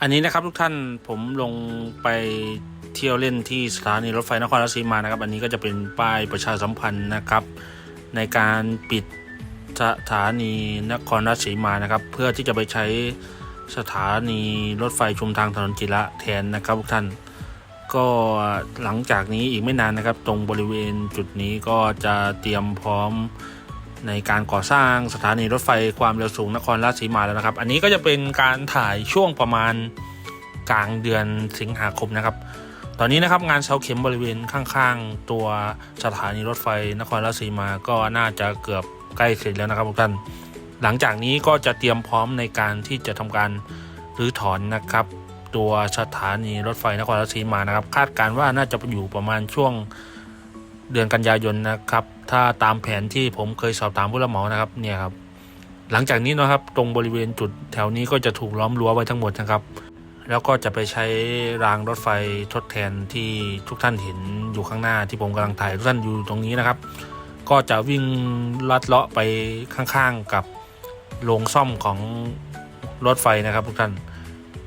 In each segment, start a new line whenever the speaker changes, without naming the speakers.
อันนี้นะครับทุกท่านผมลงไปเที่ยวเล่นที่สถานีรถไฟนครราชสีมานะครับ อันนี้ก็จะเป็นป้ายประชาสัมพันธ์นะครับ ในการปิดสถานีนครราชสีมานะครับ เพื่อที่จะไปใช้สถานีรถไฟชุมทางถนนจิระแทนนะครับทุกท่าน ก็หลังจากนี้อีกไม่นานนะครับ ตรงบริเวณจุดนี้ก็จะเตรียมพร้อม ในการก่อสร้างสถานีรถไฟความเร็วสูงนครราชสีมาแล้วนะครับ อันนี้ก็จะเป็นการถ่ายช่วงประมาณกลางเดือนสิงหาคมนะครับ ตอนนี้นะครับงานเสาเข็มบริเวณข้างๆ ตัวสถานีรถไฟนครราชสีมาก็น่าจะเกือบใกล้เสร็จแล้วนะครับทุกท่าน หลังจากนี้ก็จะเตรียมพร้อมในการที่จะทำการรื้อถอนนะครับ ตัวสถานีรถไฟนครราชสีมานะครับ คาดการณ์ว่าน่าจะอยู่ประมาณช่วง เดือนกันยายนนะครับ ถ้าตามแผนที่ผมเคยสอบถามผู้รับเหมานะครับเนี่ยครับ หลังจากนี้นะครับตรงบริเวณจุดแถวนี้ก็จะถูกล้อมรั้วไว้ทั้งหมดนะครับ แล้วก็จะไปใช้รางรถไฟทดแทนที่ทุกท่านเห็นอยู่ข้างหน้าที่ผมกำลังถ่ายทุกท่านอยู่ตรงนี้นะครับ ก็จะวิ่งลัดเลาะไปข้างๆกับโรงซ่อมของรถไฟนะครับ ทุกท่าน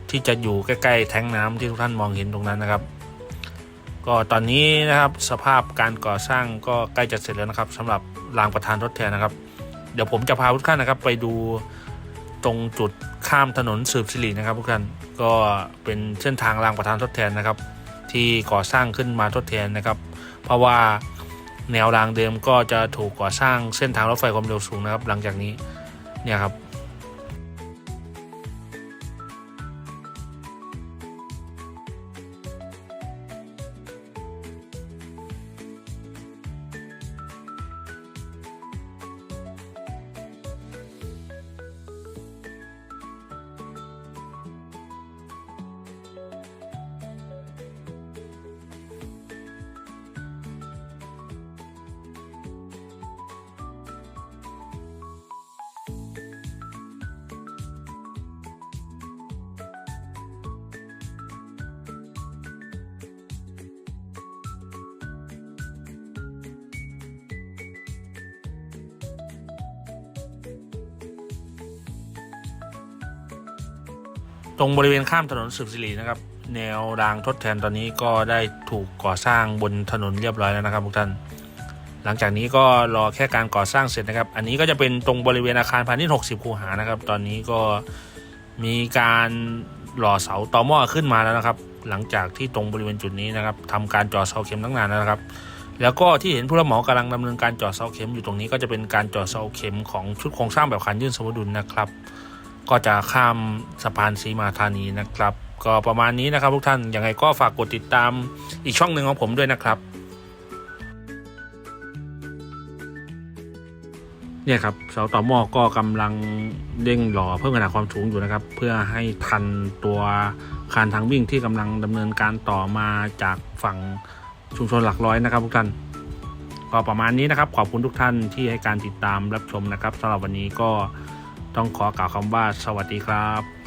ที่จะอยู่ใกล้ๆแท้งน้ำที่ทุกท่านมองเห็นตรงนั้นนะครับ ก็ตอนนี้นะครับสภาพการก่อสร้างก็ใกล้จะเสร็จแล้วนะครับสำหรับรางประธานทดแทนนะครับ เดี๋ยวผมจะพาทุกท่านนะครับ ไปดูตรงจุดข้ามถนนสืบสิรินะครับทุกท่านก็เป็นเส้นทางรางประธานทดแทนนะครับ ที่ก่อสร้างขึ้นมาทดแทนนะครับ เพราะว่าแนวรางเดิมก็จะถูกก่อสร้างเส้นทางรถไฟความเร็วสูงนะครับ หลังจากนี้เนี่ยครับ ตรงบริเวณข้ามถนนสืบสิรินะครับ แนวรางทดแทนตอนนี้ก็ได้ถูกก่อสร้างบนถนนเรียบร้อยแล้วนะครับทุกท่าน หลังจากนี้ก็รอแค่การก่อสร้างเสร็จนะครับ อันนี้ก็จะเป็นตรงบริเวณอาคารพาณิชย์60 คูหานะครับ ตอนนี้ก็มีการหล่อเสาต่อหม้อขึ้นมาแล้วนะครับ หลังจากที่ตรงบริเวณจุดนี้นะครับทำการเจาะเสาเข็มตั้งนานแล้วนะครับ แล้วก็ที่เห็นผู้รับเหมากำลังดำเนินการเจาะเสาเข็มอยู่ตรงนี้ก็จะเป็นการเจาะเสาเข็มของชุดโครงสร้างแบบขันยื่นสมดุลนะครับ ก็จะข้ามสะพานสีมาธานีนะครับ ก็ประมาณนี้นะครับทุกท่านยังไงก็ฝากกดติดตามอีกช่องหนึ่งของผมด้วยนะครับเนี่ยครับเสาต่อหม้อก็กำลังเด้งหล่อเพิ่มขนาดความสูงอยู่นะครับ เพื่อให้ทันตัวคานทางวิ่งที่กำลังดำเนินการต่อมาจากฝั่งชุมชนหลักร้อยนะครับทุกท่านก็ประมาณนี้นะครับ ขอบคุณทุกท่านที่ให้การติดตามรับชมนะครับสำหรับวันนี้ก็ ต้องขอกล่าวคำว่าสวัสดีครับ